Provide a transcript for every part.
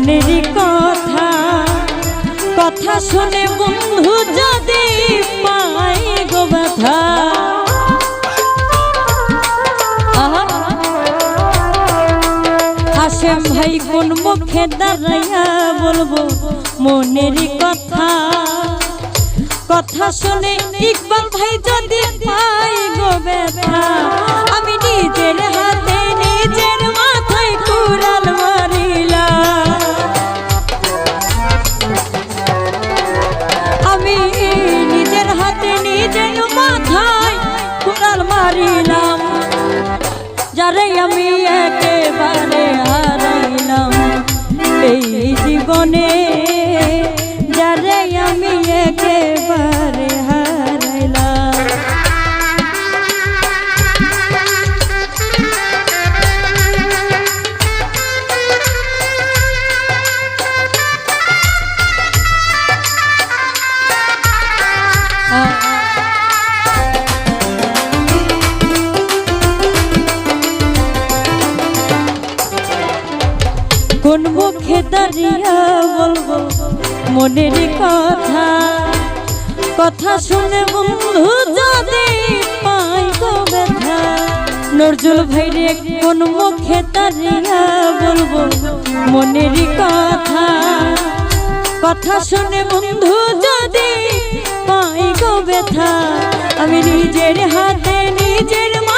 মনের কথা কথা শুনে বন্ধু যদি পাই গো ব্যথা হাসেম ভাই কোন মুখে দাঁড়াইয়া বলব, মনের কথা কথা শুনে ইকবাল ভাই যদি মাথায় কুড়াল মারিলাম। যারে আমি কোন মুখে দাঁড়িয়া বলব মনের কথা কথা শুনে বন্ধু যদি পাই গো ব্যথা। নজরুল ভাইরে কোন মুখে দাঁড়িয়া বলব মনের কথা কথা শুনে বন্ধু যদি পাই গো ব্যথা। আমি নিজের হাতে নিজের মাথায়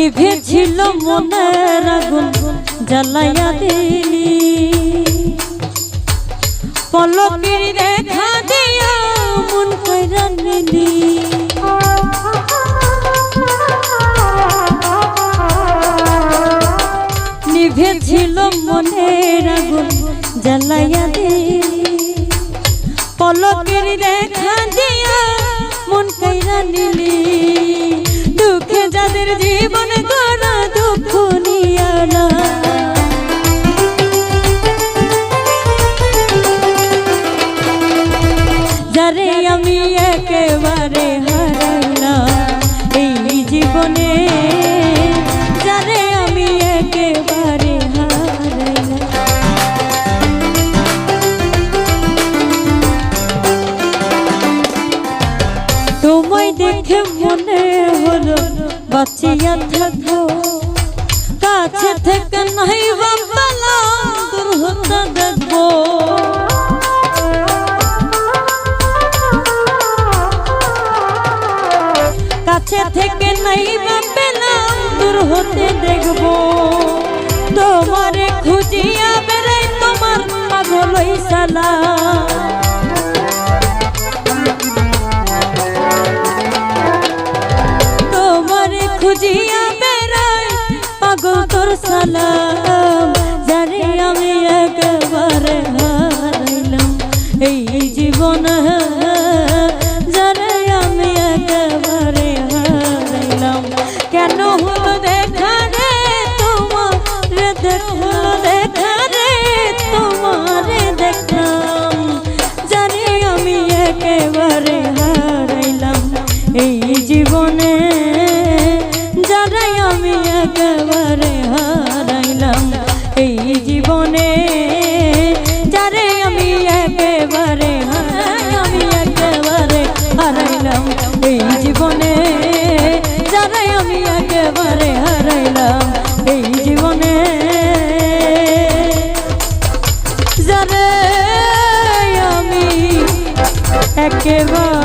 নিভেছিল মনের আগুন, জ্বালাইয়া দিলি। পলকের দেখা দিয়া মন কইরা নিলি। নিভেছিল মনের আগুন, জ্বালাইয়া দিলি। পলকের দেখা দিয়া মন কইরা নিলি। আমি একেবারে হারাইলাম। এই জীবনে যারে আমি একেবারে তোমায় দেখে মনে হলো, বাঁচিয়া থাকব কাছে থেকে নাই বাবালা দূর হতে দেখব। কাছে থেকে নাই পেলাম দূর হতে দেখব। তোমারে খুঁজিয়া বেড়াই তোমার পাগল সালা। জীবনে যারাই আমি একেবারে হারাইলাম, এই জীবনে যারে আমি একেবারে আমি একেবারে হারাইলাম, এই জীবনে যারাই আমি একেবারে হারাইলাম, এই জীবনে যারে আমি একেবারে